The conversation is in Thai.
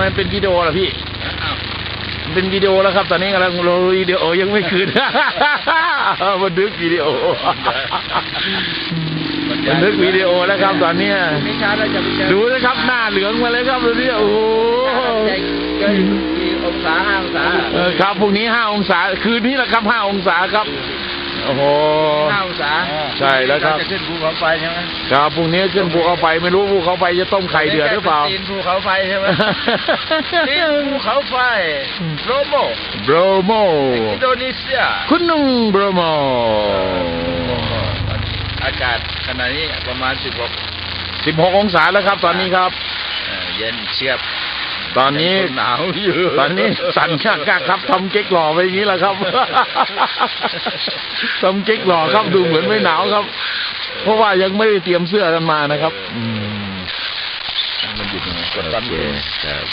มันเป็นวิดีโอเหรอพี่อ้าวมันเป็นวิดีโอแล้วครับ ตอนนี้กำลังโหลดวิดีโอยังไม่คืน บันทึกวิดีโอ บันทึกวิดีโอแล้วครับตอนเนี้ยพรุ่งนี้เช้าเราจะไปเจอดูนะครับ หน้าเหลืองมาเลยครับตอนนี้โอ้โหใจเจออยู่กี่องศาห้าองศาเออครับพรุ่งนี้ห้าองศา คืนนี้แหละครับห้าองศาครับ โอ้โหห้าองศา ใช่แล้วครับเาจะขึ้นภูเขาไฟใช่ไหมครับพรุ่งนี้ขึ้นภูเขาไฟไม่รู้ภูเขาไฟจะต้มไข่เดือดหรือเปล่าตีนภูเขาไฟใช่ไหมตีนภูเขาไฟโรโมโบรโมอินโดนีเซียคุณนุ่งโบรโมอากาศขณะนี้ประมาณสิบหก16องศาแล้วครับตอนนี้ครับเย็นเชียบ ตอนนี้หนาวอยู่ตอนนี้สั่นข้างๆครับทำเก๊กหล่อไปอย่างนี้แหละครับทำเก๊กหล่อครับดูเหมือนไม่หนาวครับ เพราะว่ายังไม่ได้เตรียมเสื้อกันมานะครับ อืมมันหยุดยังไงโอเคครับ